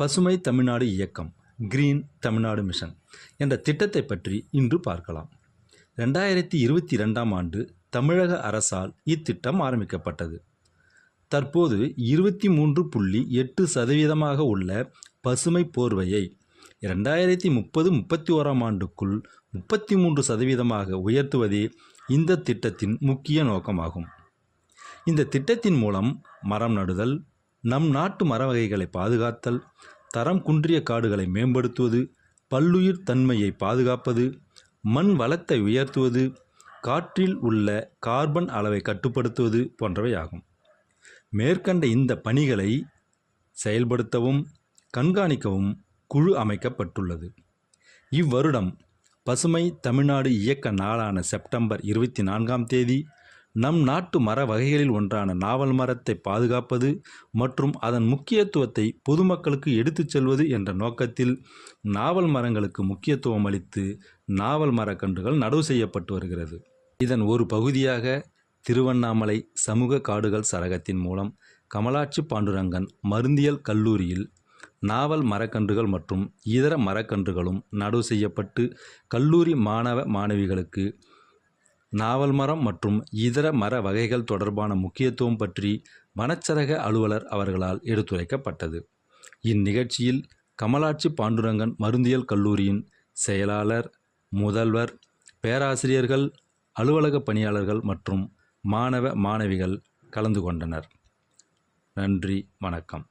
பசுமை தமிழ்நாடு இயக்கம் green Tamil Nadu mission என்ற திட்டத்தை பற்றி இன்று பார்க்கலாம். ரெண்டாயிரத்தி இருபத்தி ரெண்டாம் ஆண்டு தமிழக அரசால் இத்திட்டம் ஆரம்பிக்கப்பட்டது. தற்போது இருபத்தி மூன்று புள்ளி எட்டு சதவீதமாக உள்ள பசுமை போர்வையை ரெண்டாயிரத்தி முப்பது முப்பத்தி ஓராம் ஆண்டுக்குள் முப்பத்தி மூன்று சதவீதமாக உயர்த்துவதே இந்த திட்டத்தின் முக்கிய நோக்கமாகும். இந்த திட்டத்தின் மூலம் மரம் நடுதல் நம் நாட்டு மர வகைகளை பாதுகாத்தல் தரம் குன்றிய காடுகளை மேம்படுத்துவது பல்லுயிர் தன்மையை பாதுகாப்பது மண் வளத்தை உயர்த்துவது காற்றில் உள்ள கார்பன் அளவை கட்டுப்படுத்துவது போன்றவை ஆகும் மேற்கண்ட இந்த பணிகளை செயல்படுத்தவும் கண்காணிக்கவும் குழு அமைக்கப்பட்டுள்ளது. இவ்வருடம் பசுமை தமிழ்நாடு இயக்க நாளான செப்டம்பர் இருபத்தி நான்காம் தேதி நம் நாட்டு மர வகைகளில் ஒன்றான நாவல் மரத்தை பாதுகாப்பது மற்றும் அதன் முக்கியத்துவத்தை பொதுமக்களுக்கு எடுத்துச் செல்வது என்ற நோக்கத்தில் நாவல் மரங்களுக்கு முக்கியத்துவம் அளித்து நாவல் மரக்கன்றுகள் நடவு செய்யப்பட்டு வருகிறது. இதன் ஒரு பகுதியாக திருவண்ணாமலை சமூக காடுகள் சரகத்தின் மூலம் கமலாட்சி பாண்டுரங்கன் மருந்தியல் கல்லூரியில் நாவல் மரக்கன்றுகள் மற்றும் இதர மரக்கன்றுகளும் நடவு செய்யப்பட்டு கல்லூரி மாணவ மாணவிகளுக்கு நாவல் மரம் மற்றும் இதர மர வகைகள் தொடர்பான முக்கியத்துவம் பற்றி வனச்சரக அலுவலர் அவர்களால் எடுத்துரைக்கப்பட்டது. இந்நிகழ்ச்சியில் கமலாட்சி பாண்டுரங்கன் மருந்தியல் கல்லூரியின் செயலாளர் முதல்வர் பேராசிரியர்கள் அலுவலக பணியாளர்கள் மற்றும் மாணவ மாணவிகள் கலந்து கொண்டனர். நன்றி வணக்கம்.